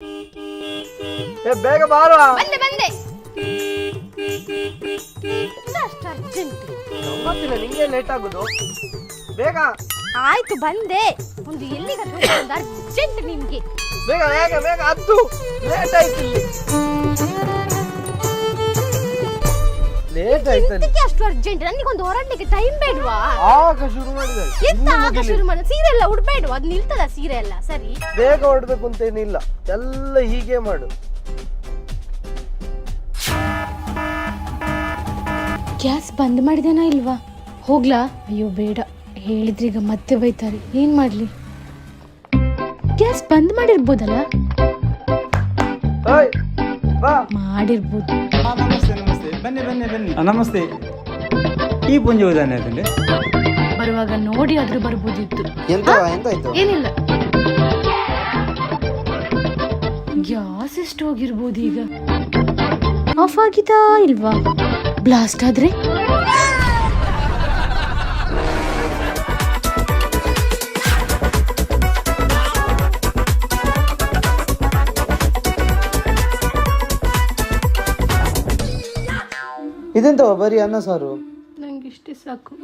ಏ ಬೇಗ ಬಾರ. ಬಂದೆ ಬಂದೆ. ಅಷ್ಟು ಅರ್ಜೆಂಟ್ ಗೊತ್ತಿಲ್ಲ ನಿಂಗೆ ಲೇಟ್ ಆಗುದು. ಬೇಗ. ಆಯ್ತು ಬಂದೆ. ಒಂದು ಎಲ್ಲಿಗೆ ಅರ್ಜೆಂಟ್ ನಿಮ್ಗೆ. ಬೇಗ ಬೇಗ ಬೇಗ ಹತ್ತು. ಲೇಟ್ ಆಯ್ತು ಇಲ್ಲಿ. ಲೇಟ್ ಆಯ್ತು. ಇದಕ್ಕೆ ಅಷ್ಟು ಅರ್ಜೆಂಟ್ ನನಗೊಂದು ಹೊರಡ್ಲಿಕ್ಕೆ ಟೈಮ್ ಬೇಡವಾ? ಆಗ ಶುರು ಮಾಡಿದೆ. ಎಂತ ಆಗ ಶುರು ಮಾಡಿ ಸೀರೆ ಎಲ್ಲ ಉಡ್ಬೇಡ್ವಾ? ಅದು ನಿಲ್ತದ ಸೀರೆ ಎಲ್ಲ? ಸರಿ. ಬೇಗ ಹೊಡ್ಬೇಕು ಅಂತ ಏನಿಲ್ಲ ಎಲ್ಲ ಹೀಗೆ ಮಾಡು. ಗ್ಯಾಸ್ ಬಂದ್ ಮಾಡಿದೇನಾ ಇಲ್ವಾ? ಹೋಗ್ಲಾ? ಅಯ್ಯೋ ಬೇಡ. ಹೇಳಿದ್ರೆ ಈಗ ಮತ್ತೆ ಬೈತಾರೆ. ಏನ್ ಮಾಡ್ಲಿ? ಗ್ಯಾಸ್ ಬಂದ್ ಮಾಡಿರ್ಬೋದಲ್ಲ? ಓಯ್ ಬಾ. ಮಾಡಿರ್ಬೋದು. ನಮಸ್ತೆ ಬನ್ನಿ ಬನ್ನಿ ಬನ್ನಿ. ನಮಸ್ತೆ. ಈ ಪುಂಜ ಉದಾಹರಣೆ ಬರುವಾಗ ನೋಡಿ ಆದ್ರೂ ಬರ್ಬೋದಿತ್ತು. ಎಂತ ಎಂತಾಯ್ತು? ಏನಿಲ್ಲ. ಗ್ಯಾಸ್ ಎಷ್ಟು ಹೋಗಿರ್ಬೋದು ಈಗ. ಆಫ್ ಆಗಿದಾ ಇಲ್ವಾ? ಬ್ಲಾಸ್ಟ್ ಆದ್ರೆ? ಇದೆಂತ ಬರೀ ಅನ್ನ ಸಾರು? ನಂಗೆ ಇಷ್ಟೇ ಸಾಕು.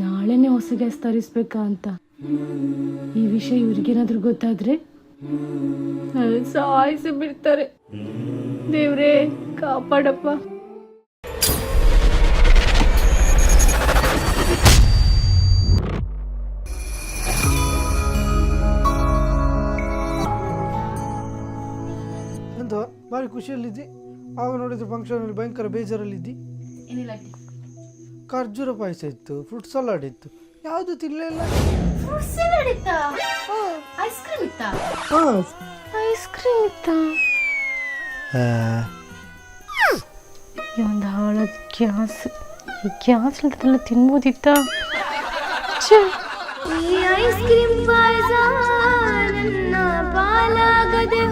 ನಾಳೆನೆ ಹೊಸ ಗ್ಯಾಸ್ ತರಿಸ್ಬೇಕಾ ಅಂತ. ಈ ವಿಷಯ ಇವ್ರಿಗೇನಾದ್ರೂ ಗೊತ್ತಾದ್ರೆ ಸಾಯಿಸಿ ಬಿಡ್ತಾರೆ. ದೇವ್ರೇ ಕಾಪಾಡಪ್ಪ. ಭಾರಿ ಖುಷಿಯಲ್ಲಿದ್ದಿ. ಆಗ ನೋಡಿದ್ರೆ ಫಂಕ್ಷನಲ್ಲಿ ಭಯಂಕರ ಬೇಜಾರಲ್ಲಿದ್ದಿ. ಖರ್ಜೂರ ಪಾಯಸ ಇತ್ತು ಫ್ರೂಟ್ ಸಲಾಡ್ ಇತ್ತು. ಯಾವುದು ತಿನ್ನಲೇ ಇಲ್ಲ. ಐಸ್ ಕ್ರೀಮ್ ಇತ್ತಾ? ಐಸ್ ಕ್ರೀಮ್ ಇತ್ತಾ? ಒಂದು ಹಾಳ ಗ್ಯಾಸ್ ಈ ಗ್ಯಾಸ್ ಇಲ್ದಲ್ಲ ತಿನ್ಬೋದಿತ್ತ? ಈ ಐಸ್ ಕ್ರೀಮ್ ಪಾಯಸ ನನ್ನ ಪಾಲಾಗದೆ